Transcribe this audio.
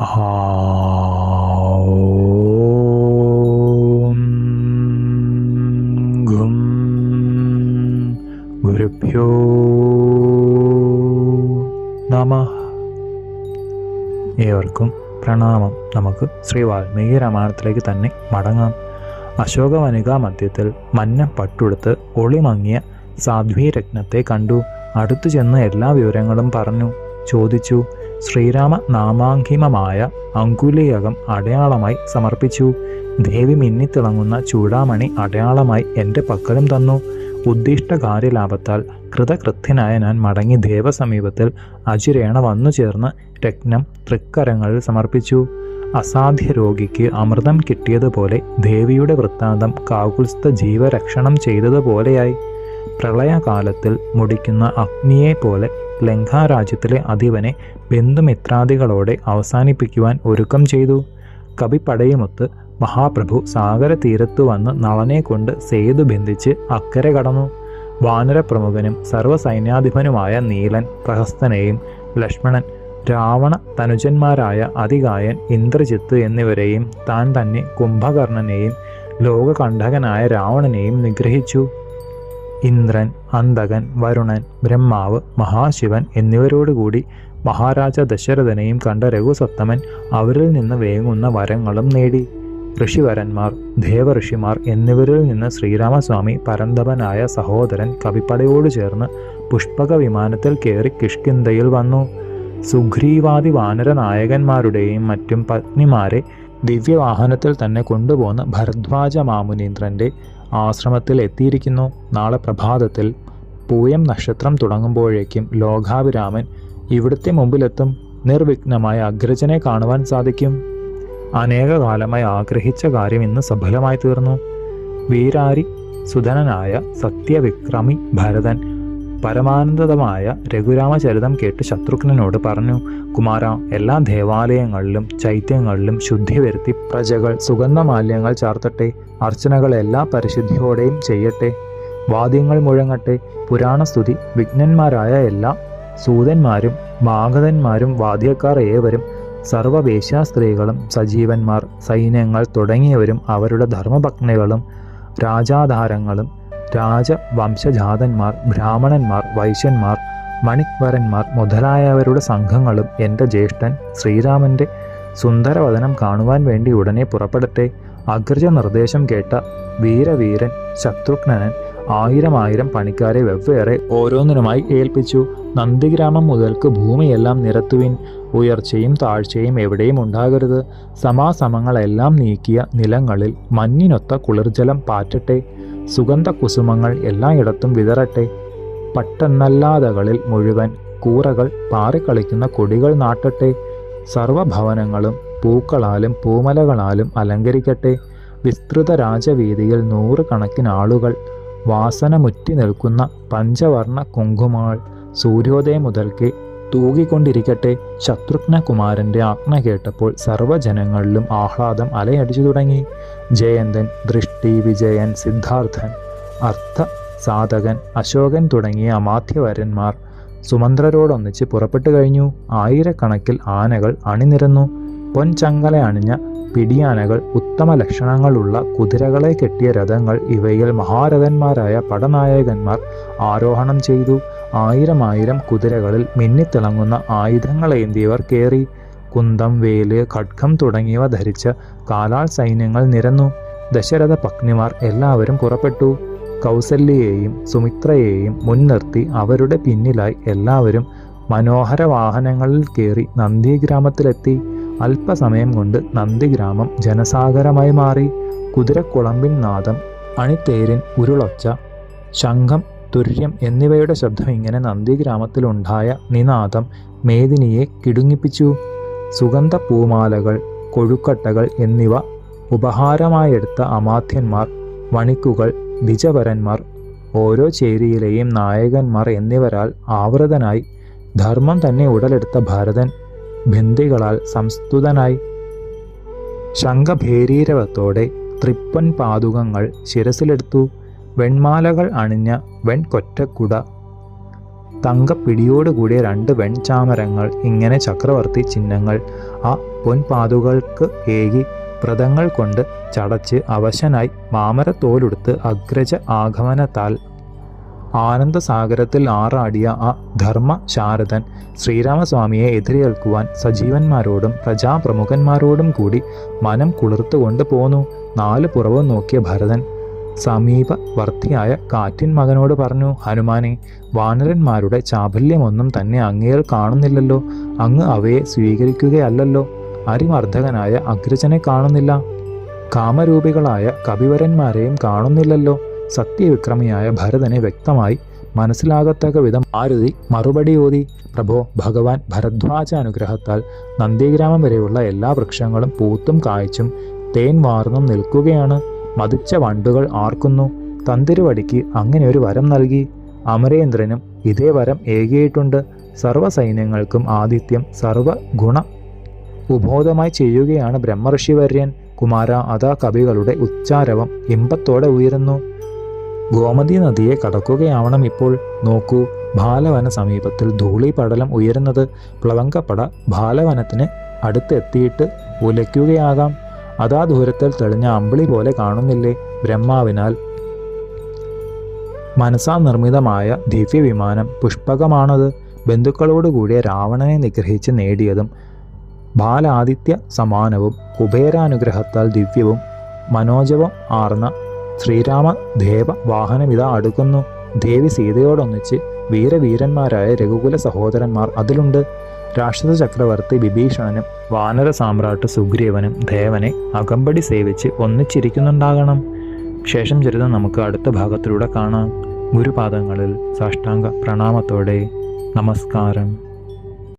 ഗും ഗുരുഭ്യോ നമ. ഏവർക്കും പ്രണാമം. നമുക്ക് ശ്രീ വാൽമീകി രാമായണത്തിലേക്ക് തന്നെ മടങ്ങാം. അശോകവനിക മധ്യത്തിൽ മഞ്ഞ പട്ടുടുത്ത് ഒളിമങ്ങിയ സാധ്വീരത്നത്തെ കണ്ടു. അടുത്തു ചെന്ന് എല്ലാ വിവരങ്ങളും പറഞ്ഞു. ചോദിച്ചു ശ്രീരാമ നാമാങ്കിമമായ അങ്കുലിയകം അടയാളമായി സമർപ്പിച്ചു. ദേവി മിന്നിത്തിളങ്ങുന്ന ചൂടാമണി അടയാളമായി എന്റെ പക്കലും തന്നു. ഉദ്ദിഷ്ട കാര്യലാഭത്താൽ കൃതകൃത്യനായ ഞാൻ മടങ്ങി ദേവസമീപത്തിൽ അചിരേണ വന്നു ചേർന്ന് രത്നം തൃക്കരങ്ങളിൽ സമർപ്പിച്ചു. അസാധ്യ രോഗിക്ക് അമൃതം കിട്ടിയതുപോലെ ദേവിയുടെ വൃത്താന്തം കാകുൽസ്ഥ ജീവരക്ഷണം ചെയ്തതുപോലെയായി. പ്രളയകാലത്തിൽ മുടിക്കുന്ന അഗ്നിയെ പോലെ ലങ്കാരാജ്യത്തിലെ അധിപനെ ബന്ധുമിത്രാദികളോടെ അവസാനിപ്പിക്കുവാൻ ഒരുക്കം ചെയ്തു. കവിപ്പടയുമൊത്ത് മഹാപ്രഭു സാഗര തീരത്തു വന്ന് നളനെ കൊണ്ട് സേതു ബന്ധിച്ച് അക്കരെ കടന്നു. വാനരപ്രമുഖനും സർവസൈന്യാധിപനുമായ നീലൻ പ്രഹസ്തനെയും ലക്ഷ്മണൻ രാവണ തനുജന്മാരായ അതികായൻ ഇന്ദ്രജിത്ത് എന്നിവരെയും താൻ തന്നെ കുംഭകർണനെയും ലോകകണ്ഠകനായ രാവണനെയും നിഗ്രഹിച്ചു. ഇന്ദ്രൻ അന്തകൻ വരുണൻ ബ്രഹ്മാവ് മഹാശിവൻ എന്നിവരോടുകൂടി മഹാരാജ ദശരഥനെയും കണ്ട രഘുസത്തമൻ അവരിൽ നിന്ന് വേങ്ങുന്ന വരങ്ങളും നേടി. ഋഷിവരന്മാർ ദേവഋഷിമാർ എന്നിവരിൽ നിന്ന് ശ്രീരാമസ്വാമി പരന്തപനായ സഹോദരൻ കവിപ്പടയോട് ചേർന്ന് പുഷ്പക വിമാനത്തിൽ കയറി കിഷ്കിന്തയിൽ വന്നു. സുഗ്രീവാദി വാനര നായകന്മാരുടെയും മറ്റും പത്നിമാരെ ദിവ്യവാഹനത്തിൽ തന്നെ കൊണ്ടുപോന്ന് ഭരദ്വാജ മാമുനീന്ദ്രന്റെ ആശ്രമത്തിൽ എത്തിയിരിക്കുന്നു. നാളെ പ്രഭാതത്തിൽ പൂയം നക്ഷത്രം തുടങ്ങുമ്പോഴേക്കും ലോകാഭിരാമൻ ഇവിടുത്തെ മുമ്പിലെത്തും. നിർവിഘ്നമായ അഗ്രജനെ കാണുവാൻ സാധിക്കും. അനേകകാലമായി ആഗ്രഹിച്ച കാര്യം ഇന്ന് സഫലമായി തീർന്നു വീരാരി സുധനനായ സത്യവിക്രമി ഭരതൻ പരമാനന്ദമായ രഘുരാമചരിതം കേട്ട് ശത്രുഘ്നനോട് പറഞ്ഞു കുമാര എല്ലാ ദേവാലയങ്ങളിലും ചൈത്യങ്ങളിലും ശുദ്ധി വരുത്തി പ്രജകൾ സുഗന്ധമാല്യങ്ങൾ ചാർത്തട്ടെ അർച്ചനകൾ എല്ലാ പരിശുദ്ധിയോടെയും ചെയ്യട്ടെ വാദ്യങ്ങൾ മുഴങ്ങട്ടെ പുരാണസ്തുതി വിഘ്നന്മാരായ എല്ലാ സൂതന്മാരും മാഗതന്മാരും വാദ്യക്കാർ ഏവരും സർവവേശ്യാസ്ത്രീകളും സജീവന്മാർ സൈന്യങ്ങൾ തുടങ്ങിയവരും അവരുടെ ധർമ്മഭഗ്നികളും രാജാധാരങ്ങളും രാജവംശജാതന്മാർ ബ്രാഹ്മണന്മാർ വൈശ്യന്മാർ മണിക്വരന്മാർ മുതലായവരുടെ സംഘങ്ങളും എന്റെ ജ്യേഷ്ഠൻ ശ്രീരാമന്റെ സുന്ദരവദനം കാണുവാൻ വേണ്ടി ഉടനെ പുറപ്പെടട്ടെ. അഗ്രജ നിർദ്ദേശം കേട്ട വീരവീരൻ ശത്രുഘ്നൻ ആയിരം ആയിരം പണിക്കാരെ വെവ്വേറെ ഓരോന്നിനുമായി ഏൽപ്പിച്ചു. നന്ദിഗ്രാമം മുതൽക്ക് ഭൂമിയെല്ലാം നിരത്തുവിൻ. ഉയർച്ചയും താഴ്ചയും എവിടെയും ഉണ്ടാകരുത്. സമാസമങ്ങളെല്ലാം നീക്കിയ നിലങ്ങളിൽ മഞ്ഞിനൊത്ത കുളിർജലം പാറ്റട്ടെ. സുഗന്ധ കുസുമങ്ങൾ എല്ലായിടത്തും വിതറട്ടെ. പട്ടെന്നല്ലാതകളിൽ മുഴുവൻ കൂറകൾ പാറിക്കളിക്കുന്ന കൊടികൾ നാട്ടട്ടെ. സർവഭവനങ്ങളും പൂക്കളാലും പൂമലകളാലും അലങ്കരിക്കട്ടെ. വിസ്തൃത രാജവീതിയിൽ നൂറുകണക്കിന് ആളുകൾ വാസനമുറ്റി നിൽക്കുന്ന പഞ്ചവർണ കുങ്കുമങ്ങൾ സൂര്യോദയം മുതൽക്ക് തൂകിക്കൊണ്ടിരിക്കട്ടെ. ശത്രുഘ്നകുമാരന്റെ ആജ്ഞ കേട്ടപ്പോൾ സർവജനങ്ങളിലും ആഹ്ലാദം അലയടിച്ചു തുടങ്ങി. ജയന്തൻ ദൃഷ്ടി വിജയൻ സിദ്ധാർത്ഥൻ അർത്ഥ സാധകൻ അശോകൻ തുടങ്ങിയ അമാത്യവരന്മാർ സുമന്ത്രരോടൊന്നിച്ച് പുറപ്പെട്ടു കഴിഞ്ഞു. ആയിരക്കണക്കിൽ ആനകൾ അണിനിരന്നു. പൊൻചങ്കല അണിഞ്ഞ പിടിയാനകൾ ഉത്തമ ലക്ഷണങ്ങളുള്ള കുതിരകളെ കെട്ടിയ രഥങ്ങൾ ഇവയിൽ മഹാരഥന്മാരായ പടനായകന്മാർ ആരോഹണം ചെയ്തു. ആയിരം ആയിരം കുതിരകളിൽ മിന്നിത്തിളങ്ങുന്ന ആയുധങ്ങളേന്തിയവർ കയറി കുന്തം വേൽ ഖഡ്ഗം തുടങ്ങിയവ ധരിച്ച് കാലാൾ സൈന്യങ്ങൾ നിരന്നു. ദശരഥ പത്നിമാർ എല്ലാവരും പുറപ്പെട്ടു. കൗസല്യയെയും സുമിത്രയെയും മുൻനിർത്തി അവരുടെ പിന്നിലായി എല്ലാവരും മനോഹര വാഹനങ്ങളിൽ കയറി നന്ദിഗ്രാമത്തിലെത്തി. അല്പസമയം കൊണ്ട് നന്ദിഗ്രാമം ജനസാഗരമായി മാറി. കുതിരക്കുളമ്പിൻ നാദം അണിത്തേരിൻ ഉരുളൊച്ച ശംഖം തുര്യം എന്നിവയുടെ ശബ്ദം ഇങ്ങനെ നന്ദിഗ്രാമത്തിലുണ്ടായ നിനാദം മേദിനിയെ കിടുങ്ങിപ്പിച്ചു. സുഗന്ധ പൂമാലകൾ കൊഴുക്കട്ടകൾ എന്നിവ ഉപഹാരമായെടുത്ത അമാത്യന്മാർ വണിക്കുകൾ ദ്വിജവരന്മാർ ഓരോ ചേരിയിലെയും നായകന്മാർ എന്നിവരാൽ ആവൃതനായി ധർമ്മം തന്നെ ഉടലെടുത്ത ഭരതൻ ബന്ദികളാൽ സംസ്തുതനായി. ശംഖഭേരീരവത്തോടെ തൃപ്പൻ പാതുകങ്ങൾ ശിരസിലെടുത്തു. വെൺമാലകൾ അണിഞ്ഞ വെൺകൊറ്റക്കുട. തങ്കപ്പിടിയോടുകൂടിയ രണ്ട് വെൺചാമരങ്ങൾ ഇങ്ങനെ ചക്രവർത്തി ചിഹ്നങ്ങൾ. ആ പൊൻപാതുകൾക്ക് ഏകി വ്രതങ്ങൾ കൊണ്ട് ചടച്ച് അവശനായി മാമരത്തോലെടുത്ത് അഗ്രജ ആഗമനത്താൽ. ആനന്ദസാഗരത്തിൽ ആറാടിയ ആ ധർമ്മ ശാരദൻ ശ്രീരാമസ്വാമിയെ എതിരേൽക്കുവാൻ സജീവന്മാരോടും പ്രജാപ്രമുഖന്മാരോടും കൂടി മനം കുളിർത്തുകൊണ്ട് പോന്നു. നാല് പുറവും നോക്കിയ ഭരതൻ സമീപവർത്തിയായ കാറ്റിൻ മകനോട് പറഞ്ഞു ഹനുമാനെ വാനരന്മാരുടെ ചാബല്യമൊന്നും തന്നെ അങ്ങേൽ കാണുന്നില്ലല്ലോ. അങ്ങ് അവയെ സ്വീകരിക്കുകയല്ലല്ലോ. അരിമർദ്ദകനായ അഗ്രജനെ കാണുന്നില്ല. കാമരൂപികളായ കവിവരന്മാരെയും കാണുന്നില്ലല്ലോ. സത്യവിക്രമിയായ ഭരതനെ വ്യക്തമായി മനസ്സിലാകത്തക്ക വിധം ആരുതി മറുപടി ഓതി പ്രഭോ ഭഗവാൻ ഭരദ്വാജ അനുഗ്രഹത്താൽ നന്ദിഗ്രാമം വരെയുള്ള എല്ലാ വൃക്ഷങ്ങളും പൂത്തും കായ്ച്ചും തേൻ വാർന്നും നിൽക്കുകയാണ്. മതിച്ച വണ്ടുകൾ ആർക്കുന്നു. തന്തിരുവടിക്ക് അങ്ങനെ ഒരു വരം നൽകി. അമരേന്ദ്രനും ഇതേ വരം ഏകിയിട്ടുണ്ട്. സർവസൈന്യങ്ങൾക്കും സർവ ഗുണ ഉബോധമായി ചെയ്യുകയാണ് ബ്രഹ്മഋഷിവര്യൻ. കുമാര അതാ കവികളുടെ ഉച്ചാരവം ഇമ്പത്തോടെ ഉയരുന്നു. ഗോമതി നദിയെ കടക്കുകയാവണം ഇപ്പോൾ. നോക്കൂ ബാലവന സമീപത്തിൽ ധൂളിപടലം ഉയരുന്നത്. പ്ലവങ്കപ്പട ബാലവനത്തിന് അടുത്തെത്തിയിട്ട് ഉലയ്ക്കുകയാകാം. അതാ ദൂരത്തിൽ തെളിഞ്ഞ അമ്പിളി പോലെ കാണുന്നില്ലേ ബ്രഹ്മാവിനാൽ. മനസ്സാ നിർമ്മിതമായ ദിവ്യവിമാനം പുഷ്പകമാണത്. ബന്ധുക്കളോടുകൂടിയ രാവണനെ നിഗ്രഹിച്ച് നേടിയതും ബാലാദിത്യ സമാനവും കുബേരാനുഗ്രഹത്താൽ ദിവ്യവും മനോജവം ആർന്ന ശ്രീരാമ ദേവ ഇതാ അടുക്കുന്നു. ദേവി സീതയോടൊന്നിച്ച് വീരവീരന്മാരായ രഘുകുല സഹോദരന്മാർ അതിലുണ്ട്. രാക്ഷസ ചക്രവർത്തി വിഭീഷണനും വാനര സാമ്രാട്ട് സുഗ്രീവനും ദേവനെ അകമ്പടി സേവിച്ച് ഒന്നിച്ചിരിക്കുന്നുണ്ടാകണം. ശേഷം ചരിതം നമുക്ക് അടുത്ത ഭാഗത്തിലൂടെ കാണാം. ഗുരുപാദങ്ങളിൽ സാഷ്ടാംഗ പ്രണാമത്തോടെ നമസ്കാരം.